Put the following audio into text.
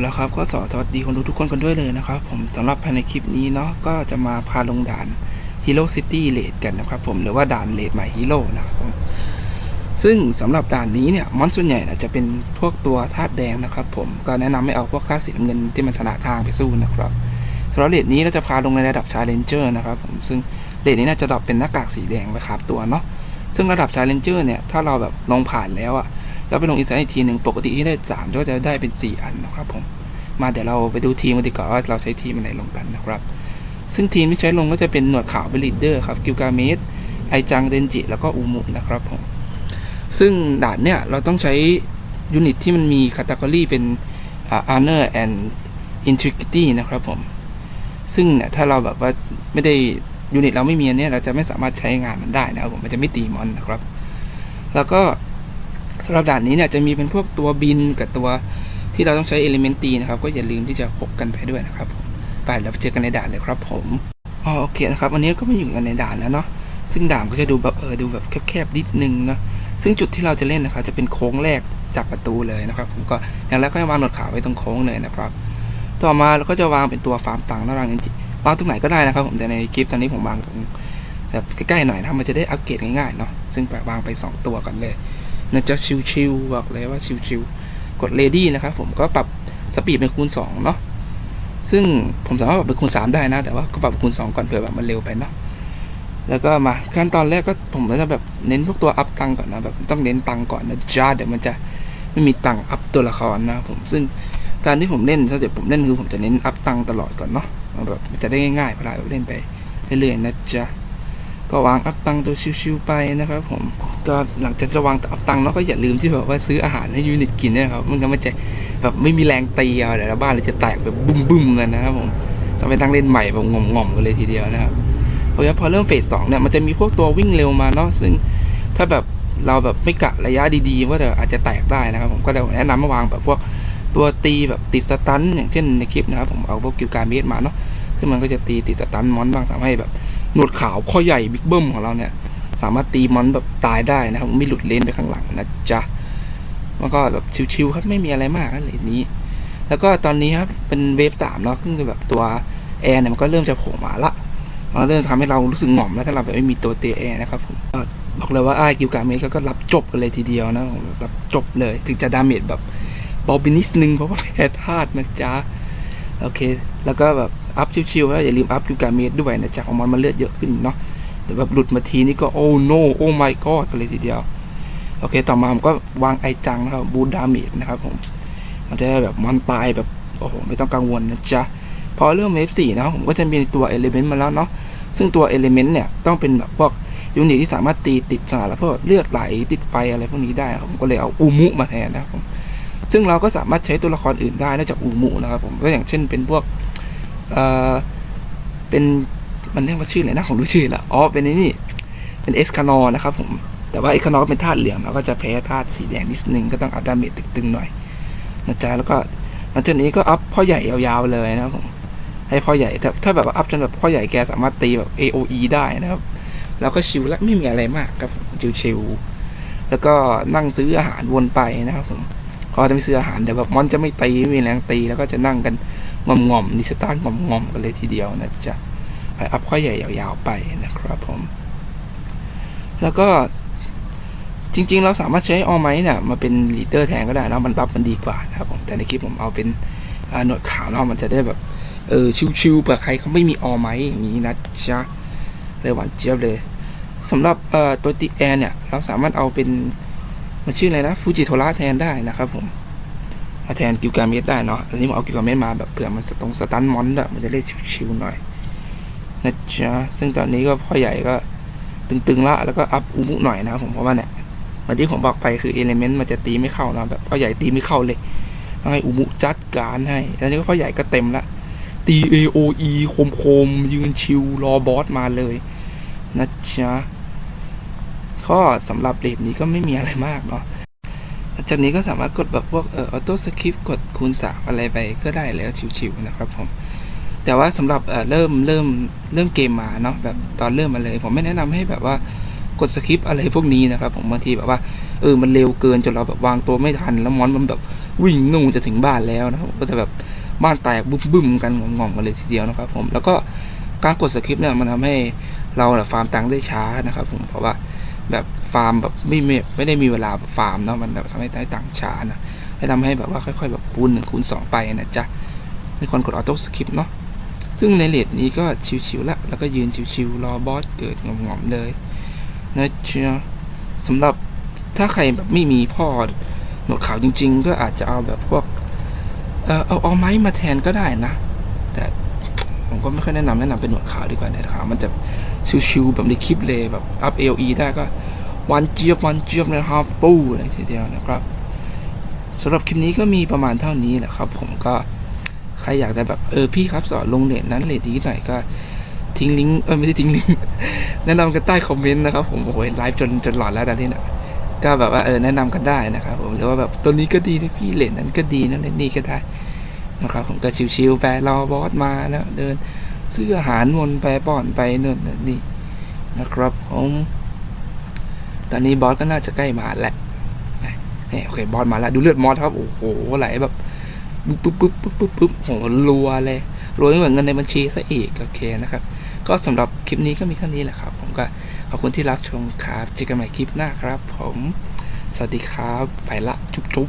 แล้วครับก็สวัสดีคนดูทุกคนกันด้วยเลยนะครับ ผมสำหรับภายในคลิปนี้เนาะก็จะมาพาลงด่าน Hero City r a d กันนะครับผมหรือว่าด่านเลดใหม่ฮีโร่นะครับผมซึ่งสำหรับด่านนี้เนี่ยมอนส่วนใหญ่นะจะเป็นพวกตัวธาตุแดงนะครับผมก็แนะนำให้เอาพวกค่าสีน้ำเงินที่มันชนะทางไปสู้นะครับสำหรับเลดนี้เราจะพาลงในระดับชาเลนเจอร์นะครับผมซึ่งเลดนี้น่าจะดรอปเป็นหน้ากากสีแดงไปครับตัวเนาะซึ่งระดับชาเลนเจอร์เนี่ยถ้าเราแบบลงผ่านแล้วอะ แล้วไปลงอีสักอีกทีหนึ่งปกติที่ได้สามก็จะได้เป็น 4 อันนะครับผมมาเดี๋ยวเราไปดูทีมกันดีกว่าว่าเราใช้ทีมอะไรลงกันนะครับ ซึ่งทีมที่ใช้ลงก็จะเป็นหนวดขาวเป็นลีดเดอร์ครับกิลกาเมสไอจังเดนจิ แล้วก็อูมุนะครับผมซึ่งด่านเนี่ยเราต้องใช้ยูนิตที่มันมีคาตากรีเป็นอ่า honor and integrity นะครับผม ซึ่งเนี่ยถ้าเราแบบว่าไม่ได้ยูนิตเราไม่มีอันเนี้ยเราจะไม่สามารถใช้งานมันได้นะครับผมมันจะไม่ตีมอนนะครับ แล้วก็ สำหรับด่านนี้เนี่ยจะมีเป็นพวกตัวบินกับตัวที่เราต้องใช้เอลิเมนต์ตีนะครับ ก็อย่าลืมที่จะพกกันไปด้วยนะครับผมไปแล้วไปเจอกันในด่านเลยครับผมอ๋อโอเคนะครับวันนี้ก็มาอยู่กันในด่านแล้วเนาะซึ่งด่านก็จะดูแบบเออดูแบบแคบๆนิดนึงเนาะซึ่งจุดที่เราจะเล่นนะครับจะเป็นโค้งแรกจากประตูเลยนะครับผมก็อย่างแรกก็จะวางหนวดขาวไว้ตรงโค้งเลยนะครับ ต่อมาเราก็จะวางเป็นตัวฟาร์มตังค์นารางจริงๆวางตรงไหนก็ได้นะครับผมแต่ในคลิปตอนนี้ผมวางตรงแบบใกล้ๆหน่อยนะมันจะได้อัปเกรดง่ายๆเนาะซึ่งแปวางไป 2 ตัวกันเลย น่าจะชิวๆบอกเลยว่าชิวๆกด ready นะครับผมก็ปรับสปีดเป็นคูณ2เนาะซึ่งผมสามารถปรับเป็นคูณ 3 ได้นะ แต่ว่าก็ปรับคูณ 2 ก่อนเผื่อแบบมันเร็วไปเนาะแล้วก็มาขั้นตอนแรกก็ผมก็จะแบบเน้นพวกตัวอัพตังก่อนนะแบบต้องเน้นตังก่อนนะจ้าเดี๋ยวมันจะไม่มีตังอัพตัวละครนะผมซึ่งการที่ผมเล่นถ้าเกิดผมเล่นคือผมจะเน้นอัพตังตลอดก่อนเนาะแบบจะได้ง่ายๆเวลาเราเล่นไปเรื่อยๆนะจ๊ะ ก็วางอัพตังตัวชิวๆไปนะครับผมก็หลังจากจะวางอัพตังเนาะก็อย่าลืมที่แบบว่าซื้ออาหารให้ยูนิตกินนะครับมันก็มันจะแบบไม่มีแรงตีเอาเดี๋ยวบ้านเราจะแตกแบบบุ้มๆกันนะครับผมต้องไปตั้งเล่นใหม่แบบงอมๆกันเลยทีเดียวนะครับเพราะฉะนั้นพอเริ่มเฟสสองเนี่ยมันจะมีพวกตัววิ่งเร็วมาเนาะซึ่งถ้าแบบเราแบบไม่กะระยะดีๆว่าเดี๋ยวอาจจะแตกได้นะครับผมก็จะแนะนำมาวางแบบพวกตัวตีแบบติดสตันอย่างเช่นในคลิปนะครับผมเอาพวกกิวการเมสมาเนาะซึ่งมันก็จะตีติดสตันมอนบ้างทำให้แบบ หนวดขาวข้อใหญ่บิ๊กเบิ้มของเราเนี่ย สามารถตีมอนแบบตายได้นะครับ ไม่หลุดเลนไปข้างหลังนะจ๊ะมันก็แบบชิวๆครับไม่มีอะไรมากเลนนี้ แล้วก็ตอนนี้ครับเป็นเวฟสามเนาะซึ่งคือแบบตัวแอร์เนี่ยมันก็เริ่มจะโผล่มาละมันเริ่มทำให้เรารู้สึกหง่อมแล้วถ้าเราแบบไม่มีตัวเตะแอร์นะครับผมบอกเลยว่าไอ้กิวการเมสก็รับจบกันเลยทีเดียวนะรับจบเลย ถึงจะดาเมจแบบเบาไปนิดนึงเพราะว่าแพ้ธาตุนะจ๊ะโอเค แล้วก็แบบ อัพชิวๆแล้วอย่าลืมอัพยูการเมดด้วยนะจ๊ะขอมันมันเลือดเยอะขึ้นเนาะแต่แบบหลุดมาทีนี่ก็โอ้โนโอ้ my god กันเลยทีเดียว โอเคต่อมาผมก็วางไอจังนะครับบูดาเมจนะครับผมมันจะได้แบบมันตายแบบโอ้โหไม่ต้องกังวลนะจ๊ะพอเริ่มเวฟสี่นะครับผมก็จะมีตัวเอลิเมนต์มาแล้วเนาะซึ่งตัวเอลิเมนต์เนี่ยต้องเป็นแบบพวกยูนิตที่สามารถตีติดสารแล้วพวกเลือดไหลติดไฟอะไรพวกนี้ได้ผมก็เลยเอาอูมุมาแทนนะครับผมซึ่งเราก็สามารถใช้ตัวละครอื่นได้นอกจากอูมุนะครับผมก็อย่างเช่นเป็นพวก เอ่อเป็นมันเรียกว่าชื่ออะไรนะของรู้ชื่อละอ๋อเป็นนี่เป็นเอสคานอนะครับผมแต่ว่าเอสคานอก็เป็นธาตุเหลืองเราก็จะแพ้ธาตุสีแดงนิดนึงก็ต้องอัพดาเมจตึงๆหน่อยนะจ๊ะแล้วก็หลังจากนี้ก็อัพพ่อใหญ่ยาวๆเลยนะครับผมให้พ่อใหญ่ถ้าถ้าแบบว่าอัพจนแบบพ่อใหญ่แกสามารถตีแบบ AOE ได้นะครับแล้วก็ชิลแล้วไม่มีอะไรมากครับผมชิลๆแล้วก็นั่งซื้ออาหารวนไปนะครับผมพอจะไม่ซื้ออาหารเดี๋ยวแบบมอนจะไม่ตีไม่มีแรงตีแล้วก็จะนั่งกัน งอมงอมนิสตาร์งอมงอมกันเลยทีเดียวนะจ๊ะไปอัพข้อใหญ่ยาวๆไปนะครับผม แล้วก็จริง ๆ เราสามารถใช้ออไมเนี่ยมาเป็นลีดเดอร์แทนก็ได้นะมันบัฟมันดีกว่านะครับผมแต่ในคลิปผมเอาเป็นหนวดขาวเนาะมันจะได้แบบเออชิวๆเผื่อใครเขาไม่มีออไมอย่างนี้นะจ๊ะเลยหวานเจี๊ยบเลยสำหรับตัวตีแอร์เนี่ย เราสามารถเอาเป็นมันชื่ออะไรนะฟูจิโทระแทนได้นะครับผม แทนกิวการเมสได้เนาะ อันนี้ผมเอากิวการเมสมาแบบเผื่อมันสตรงสตันมอนด์อะมันจะได้ชิวๆหน่อยนะจ๊ะ ซึ่งตอนนี้ก็พ่อใหญ่ก็ตึงๆละ แล้วก็อัพอุมุหน่อยนะครับผมเพราะว่าเนี่ยเมือนที่ผมบอกไปคือเอลิเมนต์มันจะตีไม่เข้านะแบบพ่อใหญ่ตีไม่เข้าเลยต้องให้อุมุจัดการให้แล้วนี้ก็พ่อใหญ่ก็เต็มละตี AOE คมๆยืนชิวรอบอสมาเลยนะจ๊ะก็สำหรับเลทนี้ก็ไม่มีอะไรมากเนาะ จากนี้ก็สามารถกดแบบพวกเอ่อออโต้สคริปกดคูณสามอะไรไปก็ได้แล้วชิวๆนะครับผมแต่ว่าสำหรับเอ่อเริ่มเริ่มเริ่มเกมมาเนาะแบบตอนเริ่มมาเลย ผมไม่แนะนำให้แบบว่ากดสคริปอะไรพวกนี้นะครับผมบางทีแบบว่าเออมันเร็วเกินจนเราแบบวางตัวไม่ทัน แล้วมอนมันแบบวิ่งนู่นจะถึงบ้านแล้วนะครับก็จะแบบบ้านแตกบึ้มบึ้มๆกันงอมๆกันเลยทีเดียวนะครับผมแล้วก็การกดสคริปต์เนี่ยมันทำให้เราฟาร์มตังค์ได้ช้านะครับผมเพราะว่าแบบาร์มแบบไม่ไม่ไม่ได้มีเวลาฟาร์มเนาะมันแบบทำให้ได้ตังช้านะให้ทำให้แบบว่าค่อยๆแบบคูณหนึ่งคูณสองไปนะจ๊ะในคนกดออโต้สคริปต์เนาะซึ่งในเลทนี้ก็ชิวๆละแล้วก็ยืนชิวๆรอบอสเกิดงอมๆเลยนะจ๊ะสำหรับถ้าใครแบบไม่มีพ่อหนวดขาวจริง ๆ ก็อาจจะเอาแบบพวกเออเอาเอาไม้มาแทนก็ได้นะ แต่ผมก็ไม่ค่อยแนะนำแนะนำเป็นหนวดขาวดีกว่าหนวดขาวมันจะชิวๆแบบในคลิปเลยแบบอัพเอลีได้ก็ วันเจี๊ยบวันเจี๊ยบเลยฮาฟูเลยทีเดียวนะครับสำหรับคลิปนี้ก็มีประมาณเท่านี้แหละครับ ผมก็ใครอยากได้แบบเออพี่ครับสอนลงเน็ตนั้นเลทนี้หน่อยก็ทิ้งลิงก์เออไม่ใช่ทิ้งลิงก์แนะนำกันใต้คอมเมนต์นะครับผมโอ้โหไลฟ์จนจนหลอนแล้วตอนนี้นะก็แบบว่าเออแนะนำกันได้นะครับผมหรือว่าแบบตัวนี้ก็ดีนะพี่เลนนั้นก็ดีนะเลนนี่ก็ได้นะครับผมก็ชิวๆไปรอบอสมาแล้วเดินซื้ออาหารวนไปป้อนไปนู่นนี่นะครับผม ตอนนี้บอสก็น่าจะใกล้มาแล้วนี่โอเคบอสมาแล้ว ดูเลือดมอสครับ โอ้โหไหลแบบปุ๊บปุ๊บปุ๊บปุ๊บปุ๊บโหรัวเลยรวยเหมือนเงินในบัญชีซะอีก โอเคนะครับ ก็สำหรับคลิปนี้ก็มีเท่านี้แหละครับ ผมก็ขอบคุณที่รับชมครับเจอกันใหม่คลิปหน้าครับ ผม สวัสดีครับ ไปละจุ๊บ